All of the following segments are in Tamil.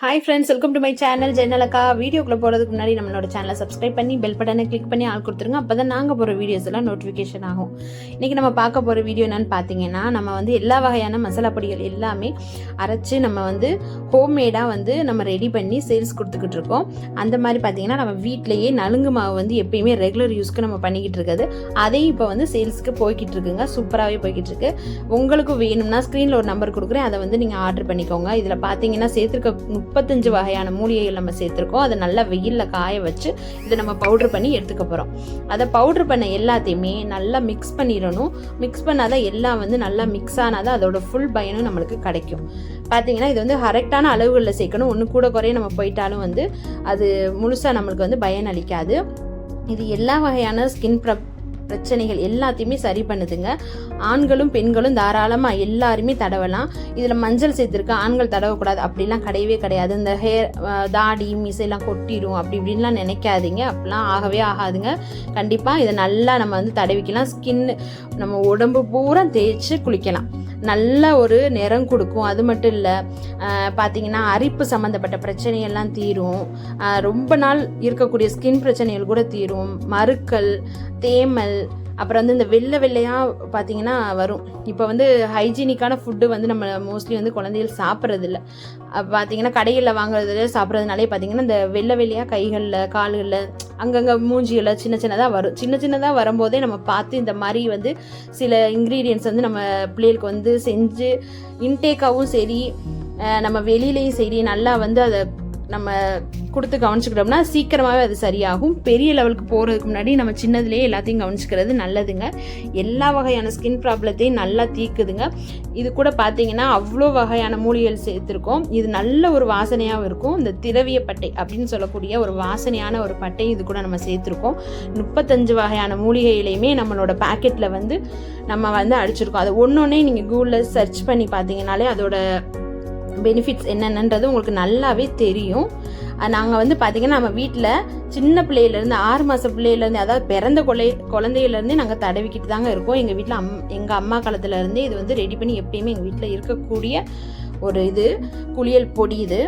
Hi friends welcome to my channel ஜெனலக்கா வீடியோக்குள்ள போகிறதுக்கு முன்னாடி நம்மளோட சேனலை சப்ஸ்கிரைப் பண்ணி பெல் பட்டனை கிளிக் பண்ணி ஆள் கொடுத்துருங்க. அப்போ தான் நாங்கள் போகிற வீடியோஸ் எல்லாம் நோட்டிஃபிகேஷன் ஆகும். இன்றைக்கி நம்ம பார்க்க போகிற வீடியோ என்னன்னு பார்த்தீங்கன்னா நம்ம வந்து எல்லா வகையான மசாலா பொடிகள் எல்லாமே அரைச்சி நம்ம வந்து ஹோம்மேடாக வந்து நம்ம ரெடி பண்ணி சேல்ஸ் கொடுத்துக்கிட்டு இருக்கோம். அந்த மாதிரி பார்த்தீங்கன்னா நம்ம வீட்டிலேயே நலுங்கு மாவு வந்து எப்பயுமே ரெகுலர் யூஸ்க்கு நம்ம பண்ணிக்கிட்டு இருக்குது. அதையும் இப்போ வந்து சேல்ஸ்க்கு போய்கிட்டு இருக்குங்க. சூப்பராகவே போய்கிட்டு இருக்கு. உங்களுக்கு வேணும்னா ஸ்க்ரீனில் ஒரு நம்பர் கொடுக்குறேன். அதை வந்து நீங்கள் ஆர்டர் பண்ணிக்கோங்க. இதில் பார்த்தீங்கன்னா சேர்த்துருக்க முப்பத்தஞ்சு வகையான மூலிகைகள் நம்ம சேர்த்துருக்கோம். அதை நல்லா வெயிலில் காய வச்சு இதை நம்ம பவுட்ரு பண்ணி எடுத்துக்க போகிறோம் அதை பவுட்ரு பண்ண எல்லாத்தையுமே நல்லா மிக்ஸ் பண்ணிடணும். மிக்ஸ் பண்ணால் தான் எல்லாம் வந்து நல்லா மிக்ஸ் ஆனால் தான் அதோட ஃபுல் பயனும் நம்மளுக்கு கிடைக்கும். பார்த்தீங்கன்னா இது வந்து கரெக்டான அளவுகளில் சேர்க்கணும். ஒன்று கூட குறைய நம்ம போயிட்டாலும் வந்து அது முழுசாக நம்மளுக்கு வந்து பயன் அளிக்காது இது எல்லா வகையான ஸ்கின் ப்ர பிரச்சனைகள் எல்லாத்தையுமே சரி பண்ணுதுங்க. ஆண்களும் பெண்களும் தாராளமாக எல்லாருமே தடவலாம். இதில் மஞ்சள் சேர்த்துருக்கு ஆண்கள் தடவக்கூடாது. அப்படிலாம் கிடையவே கிடையாது. இந்த ஹேர் தாடி மீசையெல்லாம் கொட்டிடும் அப்படி இப்படின்லாம் நினைக்காதீங்க. அப்படிலாம் ஆகவே ஆகாதுங்க. கண்டிப்பாக இதை நல்லா நம்ம வந்து தடவிக்கலாம். ஸ்கின் நம்ம உடம்பு பூரா தேய்ச்சி குளிக்கலாம். நல்ல ஒரு நிறம் கொடுக்கும். அது மட்டும் இல்லை பார்த்தீங்கன்னா அரிப்பு சம்மந்தப்பட்ட பிரச்சனையெல்லாம் தீரும். ரொம்ப நாள் இருக்கக்கூடிய ஸ்கின் பிரச்சனைகள் கூட தீரும். மறுக்கள் தேமல் அப்புறம் வந்து இந்த வெள்ளை வெள்ளையாக பார்த்தீங்கன்னா வரும். இப்போ வந்து ஹைஜீனிக்கான ஃபுட்டு வந்து நம்ம மோஸ்ட்லி வந்து குழந்தைகள் சாப்பிட்றதில்ல. பார்த்தீங்கன்னா கடைகளில் வாங்குறதுல சாப்பிட்றதுனாலே பார்த்தீங்கன்னா இந்த வெள்ளை வெள்ளையாக கைகளில் கால்களில் அங்கங்கே மூஞ்சியில் சின்ன சின்னதாக வரும். சின்ன சின்னதாக வரும்போதே நம்ம பார்த்து இந்த மாதிரி வந்து சில இன்க்ரீடியன்ஸ் வந்து நம்ம பிள்ளைகளுக்கு வந்து செஞ்சு இன்டேக்காகவும் சரி நம்ம வெளியிலையும் சரி நல்லா வந்து அதை நம்ம கொடுத்து கவனிச்சுக்கிட்டோம்னா சீக்கிரமாகவே அது சரியாகும். பெரிய லெவலுக்கு போகிறதுக்கு முன்னாடி நம்ம சின்னதுலேயே எல்லாத்தையும் கவனிச்சுக்கிறது நல்லதுங்க. எல்லா வகையான ஸ்கின் ப்ராப்ளத்தையும் நல்லா தீக்குதுங்க இது கூட பார்த்தீங்கன்னா அவ்வளோ வகையான மூலிகைகள் சேர்த்துருக்கோம். இது நல்ல ஒரு வாசனையாகவும் இருக்கும். இந்த திரவிய பட்டை அப்படின்னு சொல்லக்கூடிய ஒரு வாசனையான ஒரு பட்டை இது கூட நம்ம சேர்த்துருக்கோம். முப்பத்தஞ்சு வகையான மூலிகைகளையுமே நம்மளோட பாக்கெட்டில் வந்து நம்ம வந்து அடிச்சிருக்கோம். அதை ஒன்று ஒன்றே நீங்கள் கூகுளில் சர்ச் பண்ணி பார்த்தீங்கனாலே அதோட பெனிஃபிட்ஸ் என்னென்னன்றது உங்களுக்கு நல்லாவே தெரியும். நாங்கள் வந்து பார்த்திங்கன்னா நம்ம வீட்டில் சின்ன பிள்ளையிலேருந்து ஆறு மாத பிள்ளையிலேருந்து அதாவது பிறந்த கொலை குழந்தையிலேருந்தே நாங்கள் தடவிக்கிட்டு தாங்க இருக்கோம். எங்கள் வீட்டில் அம் எங்கள் அம்மா காலத்துலேருந்தே இது வந்து ரெடி பண்ணி எப்பயுமே எங்கள் வீட்டில் இருக்கக்கூடிய ஒரு இது குளியல் பொடி இது.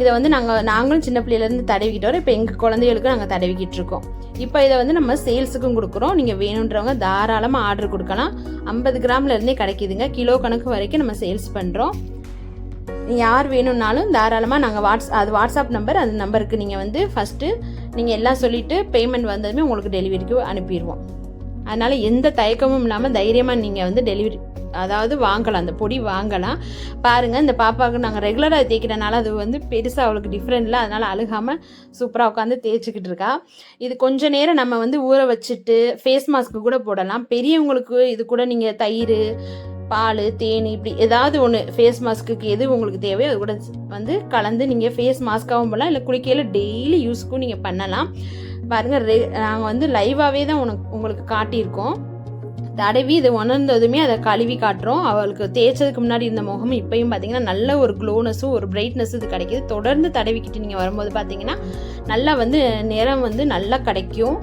இதை வந்து நாங்கள் நாங்களும் சின்ன பிள்ளையிலேருந்து தடவிக்கிட்டு வரோம். இப்போ எங்கள் குழந்தைகளுக்கு நாங்கள் தடவிக்கிட்டு இருக்கோம். இப்போ இதை வந்து நம்ம சேல்ஸுக்கும் கொடுக்குறோம். நீங்கள் வேணுன்றவங்க தாராளமாக ஆர்டர் கொடுக்கலாம். ஐம்பது கிராம்லேருந்தே கிடைக்கிதுங்க. கிலோ கணக்கு வரைக்கும் நம்ம சேல்ஸ் பண்ணுறோம் யார் வேணும்னாலும் தாராளமாக நாங்கள் வாட்ஸ் அது வாட்ஸ்அப் நம்பர் அந்த நம்பருக்கு நீங்கள் வந்து ஃபஸ்ட்டு நீங்கள் எல்லாம் சொல்லிவிட்டு பேமெண்ட் வந்ததுமே உங்களுக்கு டெலிவரிக்கு அனுப்பிடுவோம். அதனால் எந்த தயக்கமும் இல்லாமல் தைரியமாக நீங்கள் வந்து டெலிவரி அதாவது வாங்கலாம் அந்த பொடி வாங்கலாம். பாருங்கள் இந்த பாப்பாவுக்கு நாங்கள் ரெகுலராக தேய்க்கிறனால அது வந்து பெருசாக அவளுக்கு டிஃப்ரெண்ட் இல்லை. அதனால் அழுகாமல் சூப்பராக உட்காந்து தேய்ச்சிக்கிட்டு இருக்கா. இது கொஞ்ச நேரம் நம்ம வந்து ஊற வச்சுட்டு ஃபேஸ் மாஸ்க்கு கூட போடலாம். பெரியவங்களுக்கு இது கூட நீங்கள் தயிர் பால் தேன் இப்படி ஏதாவது ஒன்று ஃபேஸ் மாஸ்க்குக்கு எது உங்களுக்கு தேவையோ அது கூட வந்து கலந்து நீங்கள் ஃபேஸ் மாஸ்க்காகவும் பண்ணலாம். இல்லை குளிக்கையில் டெய்லி யூஸ்க்கும் நீங்கள் பண்ணலாம். பாருங்கள் ரெ நாங்கள் வந்து லைவாகவே தான் உனக்கு உங்களுக்கு காட்டியிருக்கோம். தடவி இதை உணர்ந்ததுமே அதை கழுவி காட்டுறோம். அவளுக்கு தேய்ச்சதுக்கு முன்னாடி இருந்த முகம் இப்பயும் பார்த்தீங்கன்னா நல்ல ஒரு க்ளோனஸும் ஒரு பிரைட்னஸும் இது கிடைக்கிது. தொடர்ந்து தடவிக்கிட்டு நீங்கள் வரும்போது பார்த்தீங்கன்னா நல்லா வந்து நிறம் வந்து நல்லா கிடைக்கும்.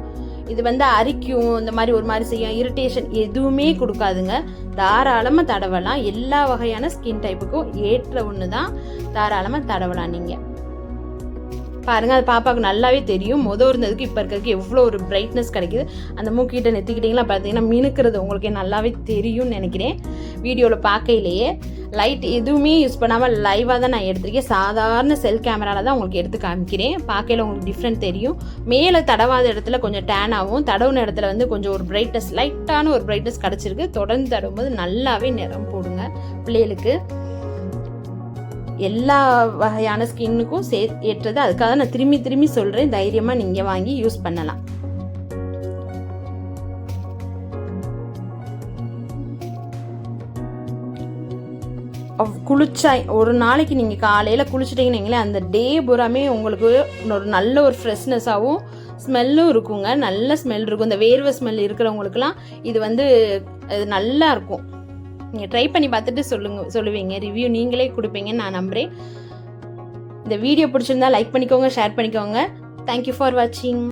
இது வந்து அரிக்கும் இந்த மாதிரி ஒரு மாதிரி செய்யும். இரிட்டேஷன் எதுவுமே கொடுக்காதுங்க. தாராளமாக தடவலாம். எல்லா வகையான ஸ்கின் டைப்புக்கும் ஏற்ற ஒன்று தான். தாராளமாக தடவலாம் நீங்கள் பாருங்க அது பாப்பாவுக்கு நல்லாவே தெரியும். மொதல் இருந்ததுக்கு இப்போ இருக்கிறதுக்கு எவ்வளோ ஒரு பிரைட்னஸ் கிடைக்குது. அந்த மூக்கிட்ட நெத்திக்கிட்டிங்களா பார்த்தீங்கன்னா மினுக்கிறது உங்களுக்கு நல்லாவே தெரியும்னு நினைக்கிறேன். வீடியோவில் பார்க்கையிலேயே. லைட் எதுவுமே யூஸ் பண்ணாமல் லைவாக தான் நான் எடுத்திருக்கேன். சாதாரண செல் கேமராவில் தான் உங்களுக்கு எடுத்து காமிக்கிறேன். பார்க்கையில் உங்களுக்கு டிஃப்ரெண்ட் தெரியும். மேலே தடவாத இடத்துல கொஞ்சம் டேன் ஆகும். தடவுன இடத்துல வந்து கொஞ்சம் ஒரு பிரைட்னஸ் லைட்டான ஒரு பிரைட்னஸ் கிடச்சிருக்கு. தொடர்ந்து தடவும்போது நல்லாவே நிறம் போடுங்க பிள்ளைகளுக்கு. எல்லா வகையான ஸ்கின்னுக்கும் சே ஏற்றது. அதுக்காக நான் திரும்பி திரும்பி சொல்கிறேன் தைரியமாக நீங்கள் வாங்கி யூஸ் பண்ணலாம். குளிச்சா ஒரு நாளைக்கு நீங்கள் காலையில் குளிச்சிட்டிங்கன்னு அந்த டே பூராமே உங்களுக்கு ஒரு நல்ல ஒரு ஃப்ரெஷ்னஸாகவும் ஸ்மெல்லும் இருக்குங்க. நல்ல ஸ்மெல் இருக்கும். இந்த வேர்வை ஸ்மெல் இருக்கிறவங்களுக்குலாம் இது வந்து இது நல்லா இருக்கும். நீங்கள் ட்ரை பண்ணி பார்த்துட்டு சொல்லுங்க சொல்லுவீங்க. ரிவ்யூ நீங்களே கொடுப்பீங்கன்னு நான் நம்புகிறேன் இந்த வீடியோ பிடிச்சிருந்தா லைக் பண்ணிக்கோங்க ஷேர் பண்ணிக்கோங்க. தேங்க்யூ ஃபார் வாட்சிங்